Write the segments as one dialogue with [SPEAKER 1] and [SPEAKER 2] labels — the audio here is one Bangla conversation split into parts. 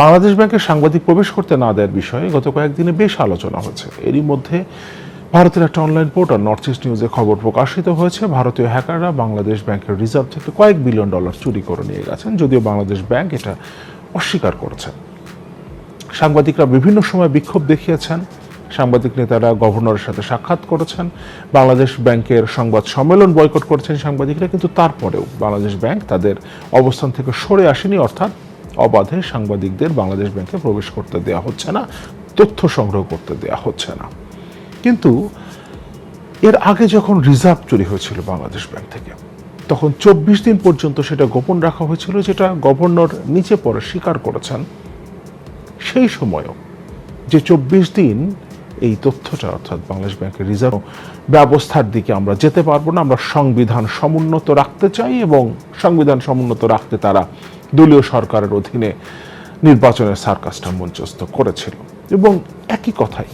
[SPEAKER 1] বাংলাদেশ ব্যাংকে সাংবাদিক প্রবেশ করতে না দেওয়ার বিষয়ে গত কয়েকদিনে বেশ আলোচনা হয়েছে এরই মধ্যে ভারতের একটা অনলাইন পোর্টাল নর্থ ইস্ট নিউজে খবর প্রকাশিত হয়েছে ভারতীয় হ্যাকাররা বাংলাদেশ ব্যাংকের রিজার্ভ থেকে কয়েক বিলিয়ন ডলার চুরি করে নিয়ে গেছেন যদিও বাংলাদেশ ব্যাংক এটা অস্বীকার করছে সাংবাদিকরা বিভিন্ন সময় বিক্ষোভ দেখিয়েছেন সাংবাদিক নেতারা গভর্নরের সাথে সাক্ষাৎ করেছেন বাংলাদেশ ব্যাংকের সংবাদ সম্মেলন বয়কট করেছেন সাংবাদিকরা কিন্তু তারপরেও বাংলাদেশ ব্যাংক তাদের অবস্থান থেকে সরে আসেনি অর্থাৎ অবাধে সাংবাদিকদের বাংলাদেশ ব্যাংকে প্রবেশ করতে দেওয়া হচ্ছে না তথ্য সংগ্রহ করতে দেওয়া হচ্ছে না কিন্তু এর আগে যখন রিজার্ভ চুরি হয়েছিল বাংলাদেশ ব্যাংক থেকে তখন চব্বিশ দিন পর্যন্ত সেটা গোপন রাখা হয়েছিল যেটা গভর্নর নিচে পরে স্বীকার করেছেন সেই সময়ও যে চব্বিশ দিন এই তথ্যটা অর্থাৎ বাংলাদেশ ব্যাংকের রিজার্ভ ব্যবস্থার দিকে আমরা যেতে পারবো না আমরা সংবিধান সমুন্নত রাখতে চাই এবং সংবিধান সমুন্নত রাখতে তারা দলীয় সরকারের অধীনে নির্বাচনের সার্কাসটা মঞ্চস্থ করেছিল এবং একই কথাই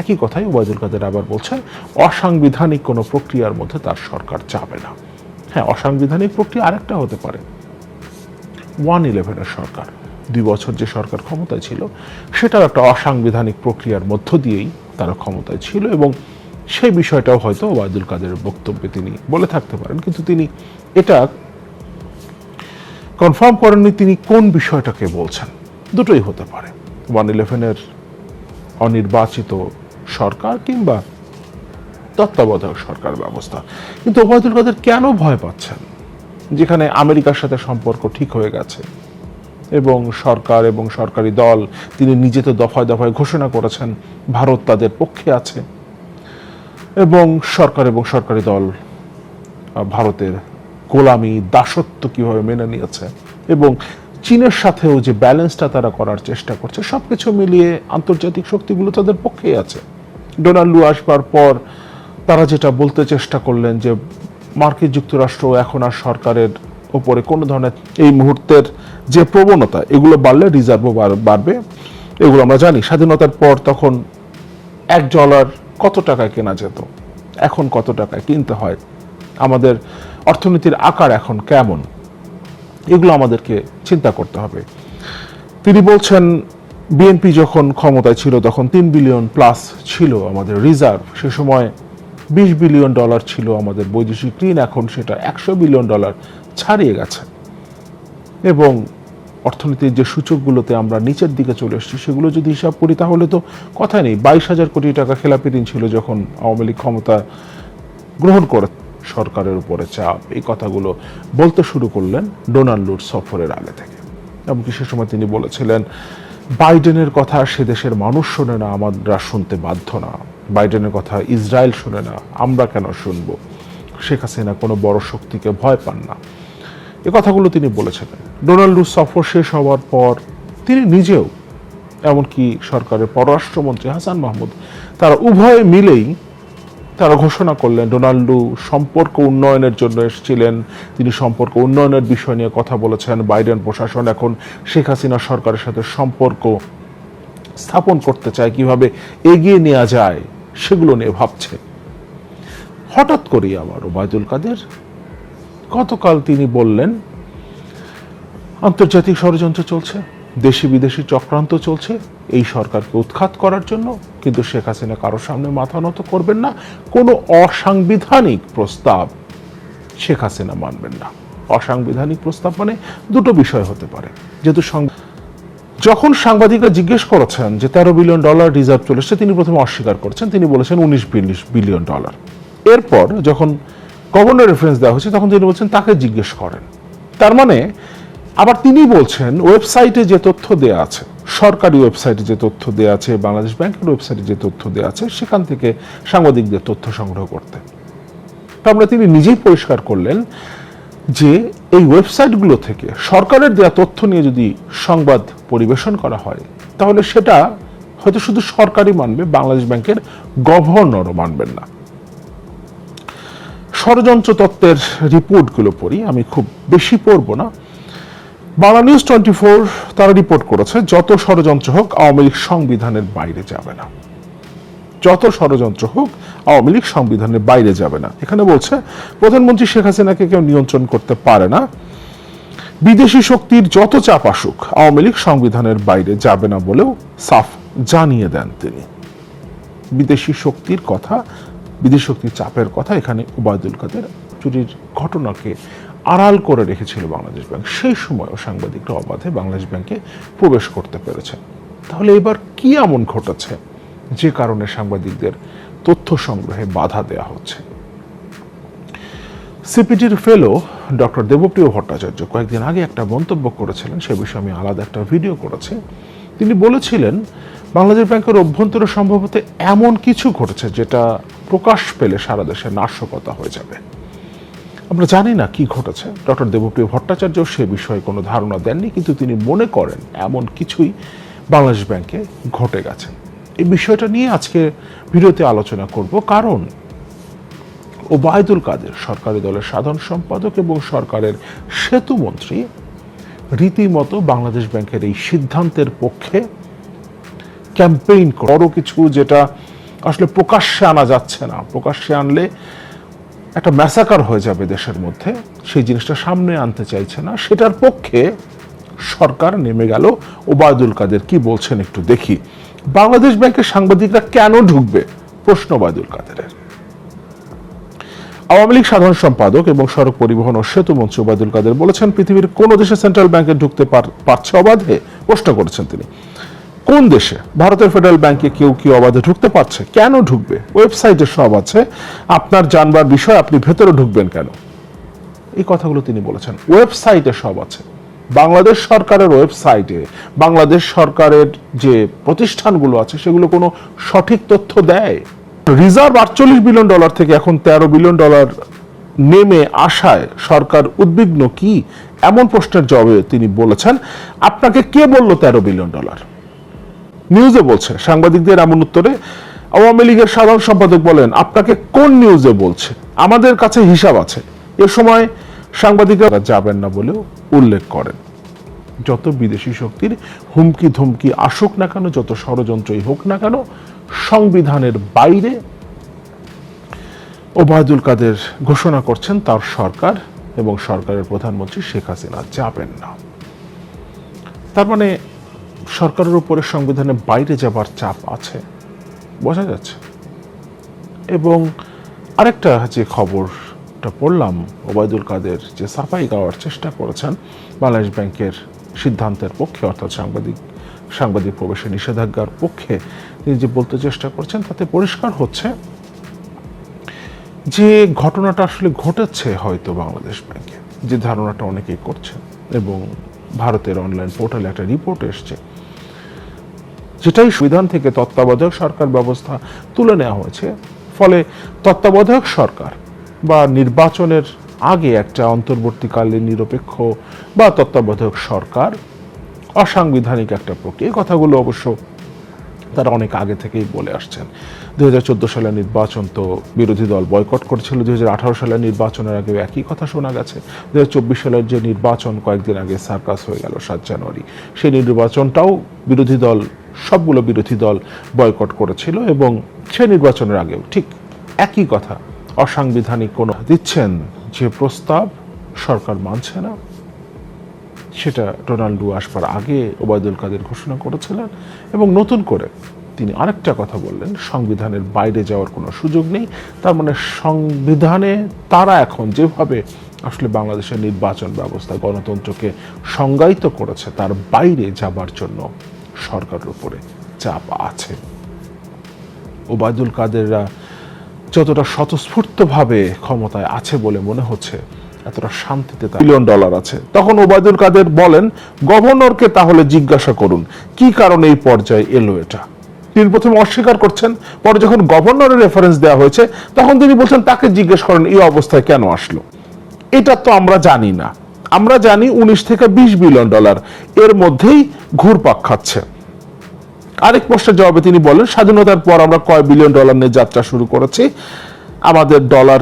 [SPEAKER 1] একই কথাই ওবায়দুল কাদের আবার বলছেন অসাংবিধানিক কোনো প্রক্রিয়ার মধ্যে তার সরকার যাবে না হ্যাঁ অসাংবিধানিক প্রক্রিয়া আরেকটা হতে পারে ওয়ান ইলেভেনের সরকার দুই বছর যে সরকার ক্ষমতায় ছিল সেটার একটা অসাংবিধানিক প্রক্রিয়ার মধ্য দিয়েই তারা ক্ষমতায় ছিল এবং সেই বিষয়টাও হয়তো ওবায়দুল কাদের বক্তব্যে তিনি বলে থাকতে পারেন কিন্তু তিনি এটা কনফার্ম করেননি তিনি কোন বিষয়টাকে বলছেন দুটোই হতে পারে ওয়ান ইলেভেনের অনির্বাচিত সরকার কিংবা তত্ত্বাবধায়ক সরকার ব্যবস্থা কিন্তু ওবায়দুল কাদের কেন ভয় পাচ্ছেন যেখানে আমেরিকার সাথে সম্পর্ক ঠিক হয়ে গেছে এবং সরকার এবং সরকারি দল তিনি নিজে তো দফায় দফায় ঘোষণা করেছেন ভারত তাদের পক্ষে আছে এবং সরকার এবং সরকারি দল ভারতের গোলামি দাসত্ব কিভাবে মেনে নিয়েছে এবং চীনের সাথেও যে ব্যালেন্সটা তারা করার চেষ্টা করছে সব কিছু মিলিয়ে আন্তর্জাতিক শক্তিগুলো তাদের পক্ষেই আছে ডোনাল্ড লু আসবার পর তারা যেটা বলতে চেষ্টা করলেন যে মার্কিন যুক্তরাষ্ট্র এখন আর সরকারের ওপরে কোনো ধরনের এই মুহূর্তের যে প্রবণতা এগুলো বাড়লে রিজার্ভও বাড়বে এগুলো আমরা জানি স্বাধীনতার পর তখন এক ডলার কত টাকায় কেনা যেত এখন কত টাকায় কিনতে হয় আমাদের অর্থনীতির আকার এখন কেমন এগুলো আমাদেরকে চিন্তা করতে হবে তিনি বলছেন বিএনপি যখন ক্ষমতায় ছিল তখন তিন বিলিয়ন প্লাস ছিল আমাদের রিজার্ভ সে সময় বিশ বিলিয়ন ডলার ছিল আমাদের বৈদেশিক ঋণ এখন সেটা একশো বিলিয়ন ডলার ছাড়িয়ে গেছে এবং অর্থনীতির যে সূচকগুলোতে আমরা নিচের দিকে চলে এসেছি সেগুলো যদি হিসাব করি তাহলে তো কথা নেই বাইশ হাজার কোটি টাকা খেলাপি ঋণ ছিল যখন আওয়ামী লীগ ক্ষমতা গ্রহণ করে সরকারের উপরে চাপ এই কথাগুলো বলতে শুরু করলেন ডোনাল্ডুর সফরের আগে থেকে এমনকি সে সময় তিনি বলেছিলেন বাইডেনের কথা সে দেশের মানুষ শোনে না আমরা শুনতে বাধ্য না বাইডেনের কথা ইসরায়েল শোনে না আমরা কেন শুনব শেখ হাসিনা কোনো বড় শক্তিকে ভয় পান না এ কথাগুলো তিনি বলেছিলেন ডোনাল্ডুর সফর শেষ হওয়ার পর তিনি নিজেও এমনকি সরকারের পররাষ্ট্রমন্ত্রী হাসান মাহমুদ তারা উভয়ে মিলেই তারা ঘোষণা করলেন ডোনাল্ডো সম্পর্ক উন্নয়নের জন্য এসেছিলেন তিনি সম্পর্ক উন্নয়নের বিষয় নিয়ে কথা বলেছেন বাইডেন প্রশাসন এখন শেখ হাসিনা সরকারের সাথে সম্পর্ক স্থাপন করতে চায় কিভাবে এগিয়ে নেওয়া যায় সেগুলো নিয়ে ভাবছে হঠাৎ করে আবার ওবায়দুল কাদের গতকাল তিনি বললেন আন্তর্জাতিক ষড়যন্ত্র চলছে দেশি বিদেশি চক্রান্ত চলছে এই সরকারকে উৎখাত করার জন্য কিন্তু শেখ হাসিনা কারো সামনে মাথা নত করবেন না কোনো অসাংবিধানিক প্রস্তাব শেখ হাসিনা মানবেন না অসাংবিধানিক প্রস্তাব মানে দুটো বিষয় হতে পারে যেহেতু যখন সাংবাদিকরা জিজ্ঞেস করেছেন যে তেরো বিলিয়ন ডলার রিজার্ভ চলে এসেছে তিনি প্রথমে অস্বীকার করেছেন তিনি বলেছেন উনিশ বিলিশ বিলিয়ন ডলার এরপর যখন গভর্নর রেফারেন্স দেওয়া হয়েছে তখন তিনি বলছেন তাকে জিজ্ঞেস করেন তার মানে আবার তিনি বলছেন ওয়েবসাইটে যে তথ্য দেয়া আছে সরকারি ওয়েবসাইটে যে তথ্য দেওয়া আছে বাংলাদেশ ব্যাংকের ওয়েবসাইটে যে তথ্য দেওয়া আছে সেখান থেকে সাংবাদিকদের তথ্য সংগ্রহ করতে আমরা তিনি নিজেই পরিষ্কার করলেন যে এই ওয়েবসাইটগুলো থেকে সরকারের দেওয়া তথ্য নিয়ে যদি সংবাদ পরিবেশন করা হয় তাহলে সেটা হয়তো শুধু সরকারই মানবে বাংলাদেশ ব্যাংকের গভর্নরও মানবেন না ষড়যন্ত্র তত্ত্বের রিপোর্টগুলো পড়ি আমি খুব বেশি পড়ব না বাংলা নিউজ টোয়েন্টি ফোর তারা রিপোর্ট করেছে যত ষড়যন্ত্র হোক আওয়ামী লীগ সংবিধানের বাইরে যাবে না যত ষড়যন্ত্র হোক আওয়ামী লীগ সংবিধানের বাইরে যাবে না এখানে বলছে প্রধানমন্ত্রী শেখ হাসিনাকে কেউ নিয়ন্ত্রণ করতে পারে না বিদেশি শক্তির যত চাপ আসুক আওয়ামী লীগ সংবিধানের বাইরে যাবে না বলেও সাফ জানিয়ে দেন তিনি বিদেশি শক্তির কথা বিদেশি শক্তির চাপের কথা এখানে ওবায়দুল কাদের চুরির ঘটনাকে আড়াল করে রেখেছিল বাংলাদেশ ব্যাংক সেই সময়ও সাংবাদিকরা অবাধে বাংলাদেশ ব্যাংকে প্রবেশ করতে পেরেছে তাহলে এবার কি এমন ঘটেছে যে কারণে সাংবাদিকদের তথ্য সংগ্রহে বাধা দেয়া হচ্ছে সিপিটির ফেলো ডক্টর দেবপ্রিয় ভট্টাচার্য কয়েকদিন আগে একটা মন্তব্য করেছিলেন সে বিষয়ে আমি আলাদা একটা ভিডিও করেছি তিনি বলেছিলেন বাংলাদেশ ব্যাংকের অভ্যন্তরে সম্ভবত এমন কিছু ঘটেছে যেটা প্রকাশ পেলে সারা দেশে নাশকতা হয়ে যাবে আমরা জানি না কি ঘটেছে ডক্টর দেবপ্রিয় ভট্টাচার্য সে বিষয়ে কোনো ধারণা দেননি কিন্তু তিনি মনে করেন এমন কিছুই বাংলাদেশ ব্যাংকে ঘটে গেছে এই বিষয়টা নিয়ে আজকে ভিডিওতে আলোচনা করব কারণ ওবায়দুল কাদের সরকারি দলের সাধারণ সম্পাদক এবং সরকারের সেতুমন্ত্রী রীতিমতো বাংলাদেশ ব্যাংকের এই সিদ্ধান্তের পক্ষে ক্যাম্পেইন বড় কিছু যেটা আসলে প্রকাশ্যে আনা যাচ্ছে না প্রকাশ্যে আনলে একটা ম্যাসাকার হয়ে যাবে দেশের মধ্যে সেই জিনিসটা সামনে আনতে চাইছে না সেটার পক্ষে সরকার নেমে গেল ওবায়দুল কাদের কি বলছেন একটু দেখি বাংলাদেশ ব্যাংকের সাংবাদিকরা কেন ঢুকবে প্রশ্ন ওবায়দুল কাদেরের আওয়ামী লীগ সাধারণ সম্পাদক এবং সড়ক পরিবহন ও সেতু মন্ত্রী ওবায়দুল কাদের বলেছেন পৃথিবীর কোন দেশে সেন্ট্রাল ব্যাংকে ঢুকতে পারছে অবাধে প্রশ্ন করেছেন তিনি কোন দেশে ভারতের ফেডারেল ব্যাংকে কেউ কি অবাধে ঢুকতে পারছে কেন ঢুকবে ওয়েবসাইটে সব আছে আপনার জানবার বিষয় আপনি ভেতরে ঢুকবেন কেন এই কথাগুলো তিনি বলেছেন ওয়েবসাইটে সব আছে বাংলাদেশ সরকারের ওয়েবসাইটে বাংলাদেশ সরকারের যে প্রতিষ্ঠানগুলো আছে সেগুলো কোনো সঠিক তথ্য দেয় রিজার্ভ আটচল্লিশ বিলিয়ন ডলার থেকে এখন তেরো বিলিয়ন ডলার নেমে আসায় সরকার উদ্বিগ্ন কি এমন প্রশ্নের জবাবে তিনি বলেছেন আপনাকে কে বলল তেরো বিলিয়ন ডলার নিউজে বলছে সাংবাদিকদের এমন উত্তরে আওয়ামী লীগের সাধারণ সম্পাদক বলেন আপনাকে কোন নিউজে বলছে আমাদের কাছে হিসাব আছে এ সময় সাংবাদিকরা যাবেন না বলেও উল্লেখ করেন যত বিদেশি শক্তির হুমকি ধুমকি আসুক না কেন যত ষড়যন্ত্রই হোক না কেন সংবিধানের বাইরে ওবায়দুল কাদের ঘোষণা করছেন তার সরকার এবং সরকারের প্রধানমন্ত্রী শেখ হাসিনা যাবেন না তার মানে সরকারের উপরে সংবিধানের বাইরে যাবার চাপ আছে বোঝা যাচ্ছে এবং আরেকটা যে খবরটা পড়লাম ওবায়দুল কাদের যে সাফাই গাওয়ার চেষ্টা করেছেন বাংলাদেশ ব্যাংকের সিদ্ধান্তের পক্ষে অর্থাৎ সাংবাদিক সাংবাদিক প্রবেশে নিষেধাজ্ঞার পক্ষে তিনি যে বলতে চেষ্টা করছেন তাতে পরিষ্কার হচ্ছে যে ঘটনাটা আসলে ঘটেছে হয়তো বাংলাদেশ ব্যাংকে যে ধারণাটা অনেকেই করছে এবং ভারতের অনলাইন পোর্টালে একটা রিপোর্ট এসছে যেটাই সুবিধান থেকে তত্ত্বাবধায়ক সরকার ব্যবস্থা তুলে নেওয়া হয়েছে ফলে তত্ত্বাবধায়ক সরকার বা নির্বাচনের আগে একটা অন্তর্বর্তীকালীন নিরপেক্ষ বা তত্ত্বাবধায়ক সরকার অসাংবিধানিক একটা প্রক্রিয়া কথাগুলো অবশ্য তারা অনেক আগে থেকেই বলে আসছেন দু হাজার চোদ্দো সালের নির্বাচন তো বিরোধী দল বয়কট করেছিল দু হাজার আঠারো সালের নির্বাচনের আগেও একই কথা শোনা গেছে দু হাজার চব্বিশ সালের যে নির্বাচন কয়েকদিন আগে সার্কাস হয়ে গেল সাত জানুয়ারি সেই নির্বাচনটাও বিরোধী দল সবগুলো বিরোধী দল বয়কট করেছিল এবং সে নির্বাচনের আগেও ঠিক একই কথা অসাংবিধানিক কোনো দিচ্ছেন যে প্রস্তাব সরকার মানছে না সেটা ডোনাল্ডু আসবার আগে ওবায়দুল কাদের ঘোষণা করেছিলেন এবং নতুন করে তিনি আরেকটা কথা বললেন সংবিধানের বাইরে যাওয়ার কোনো সুযোগ নেই তার মানে সংবিধানে তারা এখন যেভাবে আসলে বাংলাদেশের নির্বাচন ব্যবস্থা গণতন্ত্রকে সংজ্ঞায়িত করেছে তার বাইরে যাবার জন্য সরকারের উপরে চাপ আছে ওবায়দুল কাদেররা যতটা স্বতঃস্ফূর্তভাবে ক্ষমতায় আছে বলে মনে হচ্ছে এতটা শান্তিতে বিলিয়ন ডলার আছে তখন ওবায়দুল কাদের বলেন গভর্নরকে তাহলে জিজ্ঞাসা করুন কি কারণে এই পর্যায়ে এলো এটা তিনি প্রথমে অস্বীকার করছেন পরে যখন গভর্নরের রেফারেন্স দেওয়া হয়েছে তখন তিনি বলছেন তাকে জিজ্ঞেস করেন এই অবস্থায় কেন আসলো এটা তো আমরা জানি না আমরা জানি উনিশ থেকে বিশ বিলিয়ন ডলার এর মধ্যেই ঘুরপাক খাচ্ছে আরেক প্রশ্নের জবাবে তিনি বলেন স্বাধীনতার পর আমরা কয় বিলিয়ন ডলার নিয়ে যাত্রা শুরু করেছি আমাদের ডলার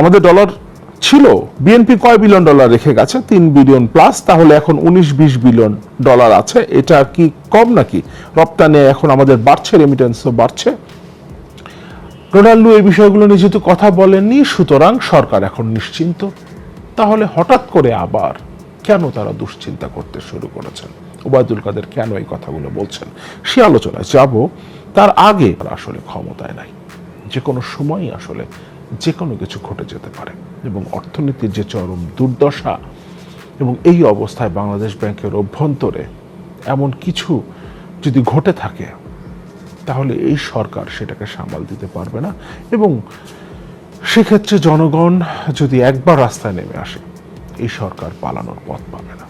[SPEAKER 1] আমাদের ডলার ছিল বিএনপি কয় বিলিয়ন ডলার রেখে গেছে তিন বিলিয়ন প্লাস তাহলে এখন উনিশ বিশ বিলিয়ন ডলার আছে এটা কি কম নাকি রপ্তানি এখন আমাদের বাড়ছে রেমিটেন্সও বাড়ছে রোনাল্ডো এই বিষয়গুলো নিয়ে যেহেতু কথা বলেননি সুতরাং সরকার এখন নিশ্চিন্ত তাহলে হঠাৎ করে আবার কেন তারা দুশ্চিন্তা করতে শুরু করেছেন ওবায়দুল কাদের কেন এই কথাগুলো বলছেন সে আলোচনায় যাব তার আগে আসলে ক্ষমতায় নাই যে কোনো সময়ই আসলে যে কোনো কিছু ঘটে যেতে পারে এবং অর্থনীতির যে চরম দুর্দশা এবং এই অবস্থায় বাংলাদেশ ব্যাংকের অভ্যন্তরে এমন কিছু যদি ঘটে থাকে তাহলে এই সরকার সেটাকে সামাল দিতে পারবে না এবং সেক্ষেত্রে জনগণ যদি একবার রাস্তায় নেমে আসে এই সরকার পালানোর পথ পাবে না